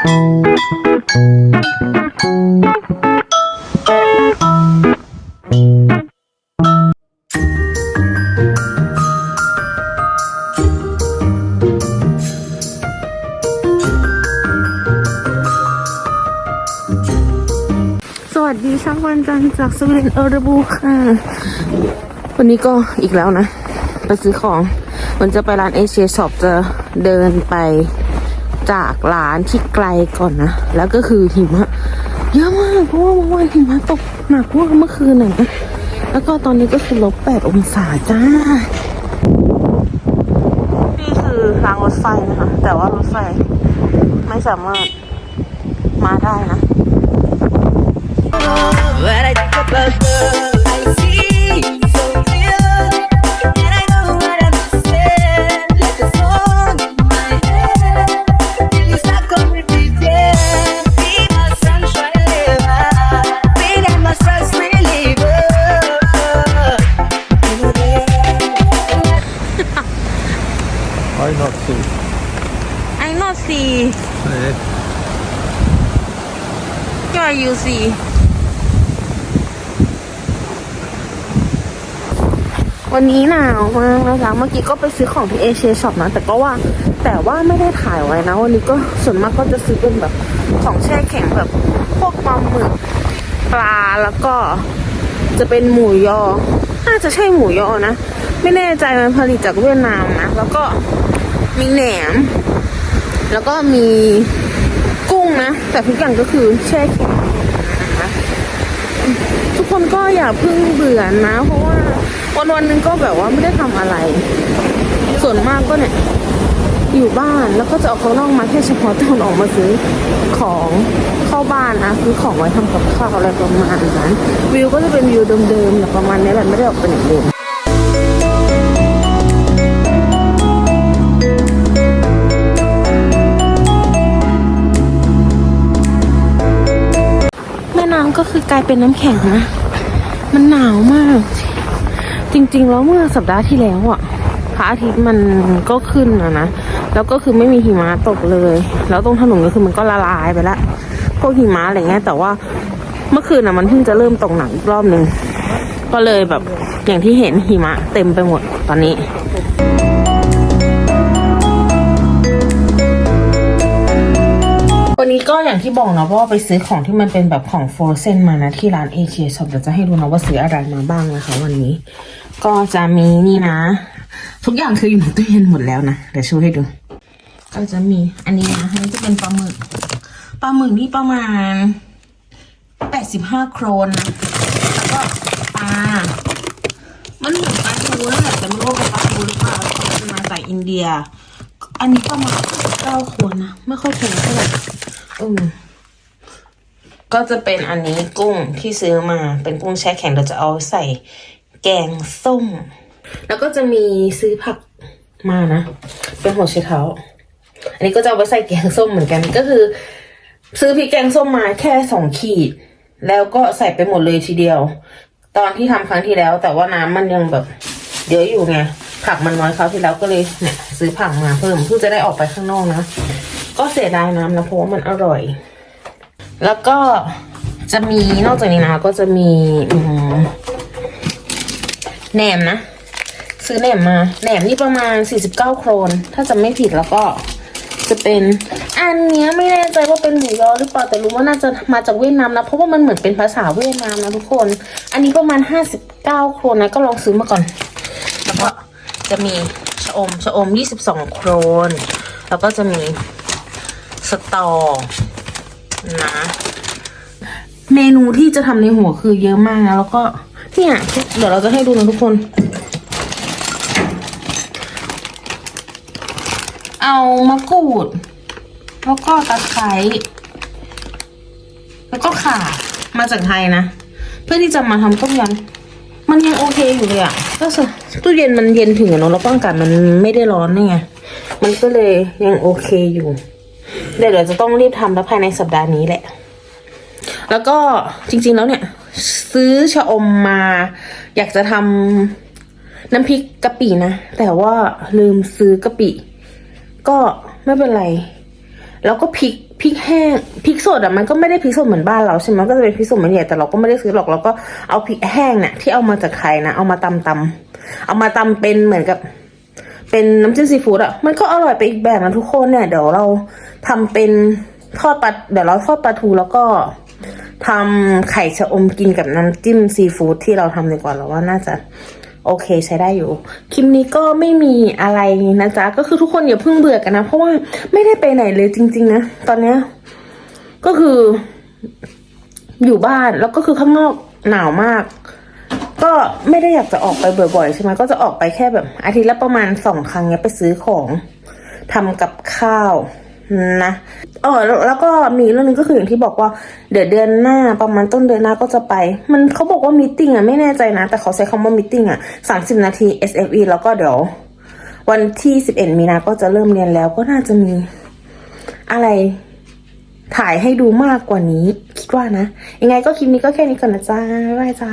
สวัสดีช่างวันจันทร์จากสวีเดนเออร์บูค่ะ วันนี้ก็อีกแล้วนะ ไปซื้อของมันจะไปร้านเอเชียช็อปจะเดินไป จากร้านที่ไกลก่อนนะ แล้วก็คือหิมะเยอะมากเพราะว่าเมื่อวานหิมะตกหนักมากเมื่อคืนน่ะนะแล้วก็ตอนนี้ก็คือลบแปดองศาจ้า นี่คือรางรถไฟนะคะ แต่ว่ารถไฟไม่สามารถมาได้นะ Why not see? I not see Eh, Where you see วันนี้หนาวมากนะคะเมื่อกี้ก็ไปซื้อของที่เอเชียช็อปนะ แต่ก็ว่าแต่ว่าไม่ได้ถ่ายไว้นะ วันนี้ก็ส่วนมากก็จะซื้อเป็นแบบของแช่แข็งแบบพวกปลาหมึกปลาแล้วก็จะเป็นหมูยอน่าจะใช่หมูยอนะ ไม่แน่ใจมันผลิตจากเวียดนามนะ แล้วก็ มีแหนม แล้วก็มีกุ้งนะ แต่ทุกอย่างก็คือแช่แข็งนะคะทุกคนก็อย่าเพิ่งเบื่อนะ เพราะว่าวันวันหนึงก็แบบว่าไม่ได้ทำอะไร ส่วนมากก็เนี่ย อยู่บ้านแล้วก็จะออกข้างนอกมาแค่เฉพาะตอนออกมาซื้อของเข้าบ้านนะซื้อของไว้ทำกับข้าวอะไรประมาณนั้นวิวก็จะเป็นวิวเดิมๆแบบประมาณนี้แหละไม่ได้ออกเป็นอย่างอื่นแม่น้ ก็คือกลายเป็นน้ำแข็งนะ มันหนาวมาก จริง ๆ แล้วเมื่อสัปดาห์ที่แล้วอะพระอาทิตย์มันก็ขึ้นนะนะ แล้วก็คือไม่มีหิมะตกเลย แล้วตรงถนนก็คือมันก็ละลายไปละพวกหิมะอะไรเงี้ย แต่ว่าเมื่อคืนอะมันเพิ่งจะเริ่มตกหนักอีกรอบหนึ่งก็เลยแบบอย่างที่เห็นหิมะเต็มไปหมดตอนนี้ วันนี้ก็อย่างที่บอกนะว่าไปซื้อของที่มันเป็นแบบของโฟรเซนมานะที่ร้านเอเชียช็อปเดี๋ยวจะให้ดูนะว่าซื้ออะไรมาบ้างนะคะวันนี้ ก็จะมีนี่นะ ทุกอย่างคืออยู่ในตู้เย็นหมดแล้วนะเดี๋ยวช่วยให้ดู ก็จะมีอันนี้นะอันนี้จะเป็นปลาหมึกปลาหมึกนี่ประมาณแปดสิบห้าโครนนะแล้วก็ปลามันเหมือนปลาทูนั่นแหละแต่ไม่รู้ว่าเป็นปลาทูหรือเปล่าเป็นมาจากอินเดีย อันนี้ประมาณเก้าโครนนะไม่ค่อยแพงเท่าไหร่ ก็จะเป็นอันนี้กุ้งที่ซื้อมาเป็นกุ้งแช่แข็งเราจะเอาใส่แกงส้ม แล้วก็จะมีซื้อผักมานะ เป็นหัวไชเท้า อันนี้ก็จะเอาไปใส่แกงส้มเหมือนกันก็คือ ซื้อพริกแกงส้มมาแค่สองขีด แล้วก็ใส่ไปหมดเลยทีเดียว ตอนที่ทำครั้งที่แล้ว แต่ว่าน้ำมันยังแบบเยอะอยู่ไงผักมันน้อยคราวที่แล้วก็เลยเนี่ยซื้อผักมาเพิ่มเพื่อจะได้ออกไปข้างนอกนะ ก็เสียดายน้ำนะเพราะว่ามันอร่อย แล้วก็จะมีนอกจากนี้นะก็จะมีแหนมนะ ซื้อแหนมมาแหนมนี่ประมาณ 49 โครน ถ้าจะไม่ผิดแล้วก็จะเป็นอันเนี้ยไม่แน่ใจว่าเป็นหมูยอหรือเปล่าแต่รู้ว่าน่าจะมาจากเวียดนามนะเพราะว่ามันเหมือนเป็นภาษาเวียดนามนะทุกคน อันนี้ประมาณ 59 โครนนะก็ลองซื้อมาก่อน แล้วก็จะมีชะอมชะอม 22 โครน แล้วก็จะมี สตอนะ เมนูที่จะทำในหัวคือเยอะมากนะ แล้วก็เนี่ยเดี๋ยวเราจะให้ดูนะทุกคน เอามะกรูด แล้วก็ตะไคร้แล้วก็ข่ามาจากไทยนะ เพื่อที่จะมาทำต้มยำมันยังโอเคอยู่เลยอะก็สตู้เย็นมันเย็นถึงอะเนาะแล้วก็อากาศมันไม่ได้ร้อนนี่ไงมันก็เลยยังโอเคอยู่ เดี๋ยวเราจะต้องรีบทำแล้วภายในสัปดาห์นี้แหละ แล้วก็จริง ๆแล้วเนี่ย ซื้อชะอมมา อยากจะทำน้ำพริกกะปินะ แต่ว่าลืมซื้อกะปิ ก็ไม่เป็นไร แล้วก็พริกพริกแห้งพริกสดอะมันก็ไม่ได้พริกสดเหมือนบ้านเราใช่ไหมมันก็จะเป็นพริกสดเหมือนใหญ่แต่เราก็ไม่ได้ซื้อหรอกเราก็เอาพริกแห้งเนี่ยที่เอามาจากไทยนะเอามาตำตำเอามาตำเป็นเหมือนกับ เป็นน้ำจิ้มซีฟู้ดอะมันก็อร่อยไปอีกแบบนะทุกคนเนี่ย เดี๋ยวเราทำเป็นทอดปลาเดี๋ยวเราทอดปลาทูแล้วก็ทำไข่ชะอมกินกับน้ำจิ้มซีฟู้ดที่เราทำดีกว่าเราว่าน่าจะโอเคใช้ได้อยู่ คลิปนี้ก็ไม่มีอะไรนะจ๊ะ ก็คือทุกคนอย่าเพิ่งเบื่อกันนะ เพราะว่าไม่ได้ไปไหนเลยจริง ๆ นะ ตอนเนี้ยก็คืออยู่บ้านแล้วก็คือข้างนอกหนาวมาก ก็ไม่ได้อยากจะออกไปบ่อยๆ ใช่ไหมก็จะออกไปแค่แบบ อาทิตย์ละประมาณสองครั้งเนี้ยไปซื้อของทำกับข้าวนะเออแล้วแล้วก็มีเรื่องหนึงก็คืออย่างที่บอกว่า เดี๋ยวเดือนหน้าประมาณต้นเดือนหน้าก็จะไป มันเขาบอกว่ามีติ้งอะไม่แน่ใจนะ แต่เขาใช้คำว่ามีติ้งอะสามสิบนาที SFE แล้วก็เดี๋ยว วันที่สิบเอ็ดมีนาก็จะเริ่มเรียนแล้วก็น่าจะมีอะไรถ่ายให้ดูมากกว่านี้ คิดว่านะ ยังไงก็คลิปนี้ก็แค่นี้ก่อนนะจ้าบ๊ายบายจ้า